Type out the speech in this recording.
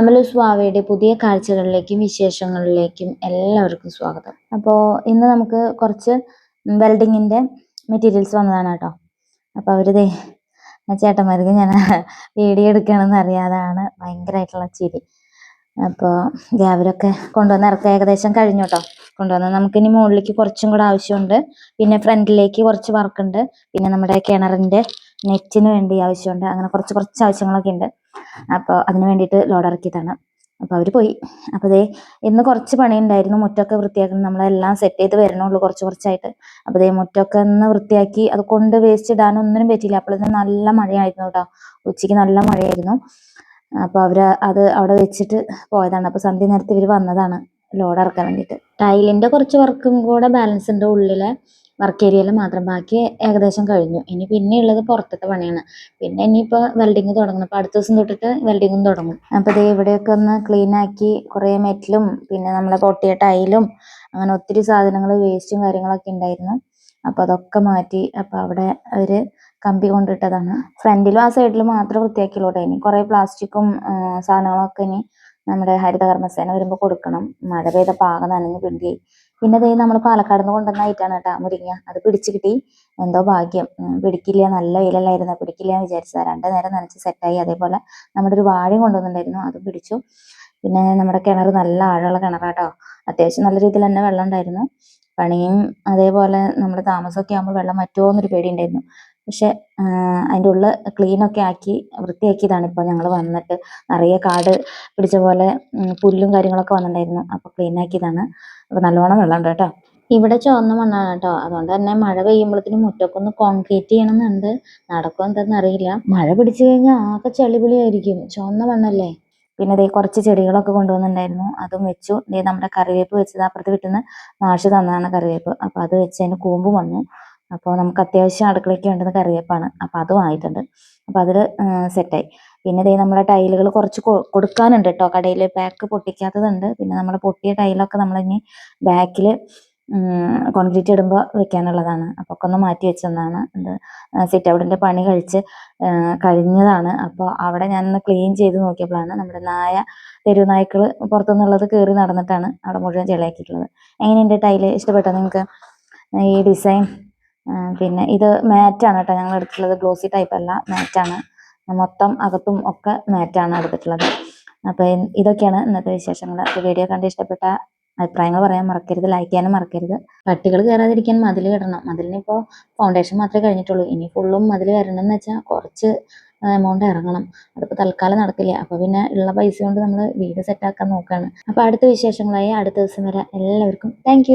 നമ്മൾ സ്വാവയുടെ പുതിയ കാഴ്ചകളിലേക്കും വിശേഷങ്ങളിലേക്കും എല്ലാവർക്കും സ്വാഗതം. അപ്പോൾ ഇന്ന് നമുക്ക് കുറച്ച് വെൽഡിങ്ങിന്റെ മെറ്റീരിയൽസ് വന്നതാണ് കേട്ടോ. അപ്പോൾ ആ ചേട്ടന്മാർക്ക് ഞാൻ വീഡിയോ എടുക്കണമെന്ന് അറിയാതാണ് ഭയങ്കരമായിട്ടുള്ള ചിരി. അപ്പോൾ അവരൊക്കെ കൊണ്ടുവന്ന് ഇറക്കം ഏകദേശം കഴിഞ്ഞു കേട്ടോ. കൊണ്ടുവന്ന് നമുക്കിനി മുകളിലേക്ക് കുറച്ചും കൂടെ ആവശ്യമുണ്ട്. പിന്നെ ഫ്രണ്ടിലേക്ക് കുറച്ച് വർക്കുണ്ട് പിന്നെ നമ്മുടെ കിണറിന്റെ നെറ്റിന് വേണ്ടി ആവശ്യമുണ്ട്. അങ്ങനെ കുറച്ച് കുറച്ച് ആവശ്യങ്ങളൊക്കെ ഉണ്ട്. അപ്പോൾ അതിന് വേണ്ടിയിട്ട് ലോഡ് ഇറക്കിയതാണ്. അപ്പോൾ അവർ പോയി. അപ്പോൾ ദേ ഇന്ന് കുറച്ച് പണി ഉണ്ടായിരുന്നു മുറ്റമൊക്കെ വൃത്തിയാക്കണം. നമ്മളെല്ലാം സെറ്റ് ചെയ്ത് വരണുള്ളൂ കുറച്ച് കുറച്ചായിട്ട്. അപ്പോൾ ദേ മുറ്റമൊക്കെ ഒന്ന് വൃത്തിയാക്കി അത് കൊണ്ട് വേസ്റ്റ് ഇടാനൊന്നിനും പറ്റിയില്ല. അപ്പോൾ നല്ല മഴയായിരുന്നു കേട്ടോ. ഉച്ചയ്ക്ക് നല്ല മഴയായിരുന്നു. അപ്പോൾ അവർ അത് അവിടെ വെച്ചിട്ട് പോയതാണ്. അപ്പോൾ സന്ധ്യ നേരത്തെ ഇവർ വന്നതാണ് ലോഡ് ഇറക്കാൻ വേണ്ടിയിട്ട്. ടൈലിന്റെ കുറച്ച് വർക്കും കൂടെ ബാലൻസ് ഉണ്ട് ഉള്ളിലെ വർക്ക് ഏരിയയിൽ മാത്രം ബാക്കി ഏകദേശം കഴിഞ്ഞു. ഇനി പിന്നെ ഉള്ളത് പുറത്തത്തെ പണിയാണ്. പിന്നെ ഇനിയിപ്പോൾ വെൽഡിങ് തുടങ്ങണം അപ്പോൾ അടുത്ത ദിവസം തൊട്ടിട്ട് വെൽഡിങ്ങും തുടങ്ങും. അപ്പോൾ ദേ ഇവിടെയൊക്കെ ഒന്ന് ക്ലീൻ ആക്കി കുറേ മെറ്റലും പിന്നെ നമ്മളെ പൊട്ടിയ ടൈലും അങ്ങനെ ഒത്തിരി സാധനങ്ങൾ വേസ്റ്റും കാര്യങ്ങളൊക്കെ ഉണ്ടായിരുന്നു അപ്പോൾ അതൊക്കെ മാറ്റി അപ്പോൾ അവിടെ അവർ കമ്പി കൊണ്ടിട്ടതാണ്. ഫ്രണ്ടിലും ആ സൈഡിലും മാത്രം വൃത്തിയാക്കിയുള്ളൂ ഇനി. കുറേ പ്ലാസ്റ്റിക്കും സാധനങ്ങളൊക്കെ ഇനി നമ്മുടെ ഹരിതകർമ്മസേന വരുമ്പോൾ കൊടുക്കണം. മഴ പെയ്ത പാകം നനഞ്ഞ് പിണ്ടിയായി പിന്നെ ദേ നമ്മൾ പാലക്കാട് നിന്ന് കൊണ്ടുവന്ന ഐറ്റാണ് കേട്ടോ മുരിങ്ങ. അത് പിടിച്ച് കിട്ടി. എന്തോ ഭാഗ്യം. പിടിക്കില്ല നല്ല വെയിലല്ലായിരുന്നു പിടിക്കില്ല എന്ന് വിചാരിച്ചത്. രണ്ട് നേരം നനച്ച് സെറ്റായി അതേപോലെ നമ്മുടെ ഒരു വാഴയും കൊണ്ടുവന്നിട്ടുണ്ടായിരുന്നു. അതും പിടിച്ചു. പിന്നെ നമ്മുടെ കിണർ നല്ല ആഴമുള്ള കിണറാട്ടോ അത്യാവശ്യം നല്ല രീതിയിൽ തന്നെ വെള്ളം ഉണ്ടായിരുന്നു. പണിയും അതേപോലെ നമ്മൾ താമസമൊക്കെ ആകുമ്പോൾ വെള്ളം പറ്റുമോ എന്നൊരു പേടി ഉണ്ടായിരുന്നു പക്ഷെ അതിന്റെ ക്ലീൻ ഒക്കെ ആക്കി വൃത്തിയാക്കിയതാണ് ഇപ്പോൾ ഞങ്ങൾ വന്നിട്ട്. നിറയെ കാട് പിടിച്ച പോലെ പുല്ലും കാര്യങ്ങളൊക്കെ വന്നിട്ടുണ്ടായിരുന്നു. അപ്പോൾ ക്ലീൻ ആക്കിയതാണ്. അപ്പോൾ നല്ലോണം വെള്ളം ഉണ്ട് കേട്ടോ. ഇവിടെ ചുവന്ന മണ്ണാണ് കേട്ടോ. അതുകൊണ്ട് തന്നെ മഴ പെയ്യുമ്പോഴത്തേനും മുറ്റൊക്കെ ഒന്ന് കോൺക്രീറ്റ് ചെയ്യണമെന്നുണ്ട്. നടക്കുമോ എന്താണെന്ന് അറിയില്ല. മഴ പിടിച്ചു കഴിഞ്ഞാൽ ആകെ ചളിപിളിയായിരിക്കും. ചുവന്ന മണ്ണല്ലേ? പിന്നെ ദേ കുറച്ച് ചെടികളൊക്കെ കൊണ്ടുവന്നിട്ടുണ്ടായിരുന്നു. അതും വെച്ചു. നമ്മുടെ കറിവേപ്പ് വെച്ചത് അപ്പുറത്ത് കിട്ടുന്ന മാഷ് തന്നതാണ് കറിവേപ്പ്. അപ്പോൾ അത് വെച്ച് അതിന് കൂമ്പ് വന്നു. അപ്പോൾ നമുക്ക് അത്യാവശ്യം അടുക്കളയ്ക്ക് വേണ്ടുന്ന കറിവേപ്പാണ്. അപ്പോൾ അത് വാങ്ങിയിട്ടുണ്ട് അപ്പോൾ അതിൽ സെറ്റായി പിന്നെ ഇതേ നമ്മുടെ ടൈലുകൾ കുറച്ച് കൊടുക്കാനുണ്ട് കേട്ടോ കടയിൽ പാക്ക് പൊട്ടിക്കാത്തതുണ്ട്. പിന്നെ നമ്മുടെ പൊട്ടിയ ടൈലൊക്കെ നമ്മൾ ഇനി ബാക്കിൽ കോൺക്രീറ്റ് ഇടുമ്പോൾ വെക്കാനുള്ളതാണ്. അപ്പോൾ ഒക്കെ ഒന്ന് മാറ്റി വെച്ചതാണ് ഇത് സിറ്റ് പണി കഴിച്ച് കഴിഞ്ഞതാണ്. അപ്പോൾ അവിടെ ഞാനൊന്ന് ക്ലീൻ ചെയ്ത് നോക്കിയപ്പോഴാണ് നമ്മുടെ നായ തെരുവ് നായ്ക്കൾ പുറത്തുനിന്നുള്ളത് കയറി നടന്നിട്ടാണ് അവിടെ മുഴുവൻ ചെളിയാക്കിയിട്ടുള്ളത് എങ്ങനെയുണ്ട് ടൈൽ? ഇഷ്ടപ്പെട്ടോ നിങ്ങൾക്ക്? ഈ ഡിസൈൻ? പിന്നെ ഇത് മാറ്റാണ് കേട്ടോ. ഞങ്ങൾ എടുത്തിട്ടുള്ളത് ഗ്ലോസി ടൈപ്പ് അല്ല മാറ്റാണ്. മൊത്തം അകത്തും ഒക്കെ മാറ്റാണ് എടുത്തിട്ടുള്ളത്. അപ്പോൾ ഇതൊക്കെയാണ് ഇന്നത്തെ വിശേഷങ്ങൾ. അപ്പോൾ വീഡിയോ കണ്ട് ഇഷ്ടപ്പെട്ട അഭിപ്രായങ്ങൾ പറയാൻ മറക്കരുത് ലൈക്ക് ചെയ്യാനും മറക്കരുത്. പട്ടികൾ കയറാതിരിക്കാൻ മതിൽ കെട്ടണം മതിലിനിപ്പോൾ ഫൗണ്ടേഷൻ മാത്രമേ കഴിഞ്ഞിട്ടുള്ളൂ. ഇനി ഫുള്ളും മതിൽ കയറണം എന്ന് വെച്ചാൽ കുറച്ച് എമൗണ്ട് ഇറങ്ങണം. അതിപ്പോൾ തൽക്കാലം നടക്കില്ല. അപ്പോൾ പിന്നെ ഉള്ള പൈസ കൊണ്ട് നമ്മൾ വീട് സെറ്റാക്കാൻ നോക്കുകയാണ് അപ്പോൾ അടുത്ത വിശേഷങ്ങളായി അടുത്ത ദിവസം വരെ. എല്ലാവർക്കും താങ്ക്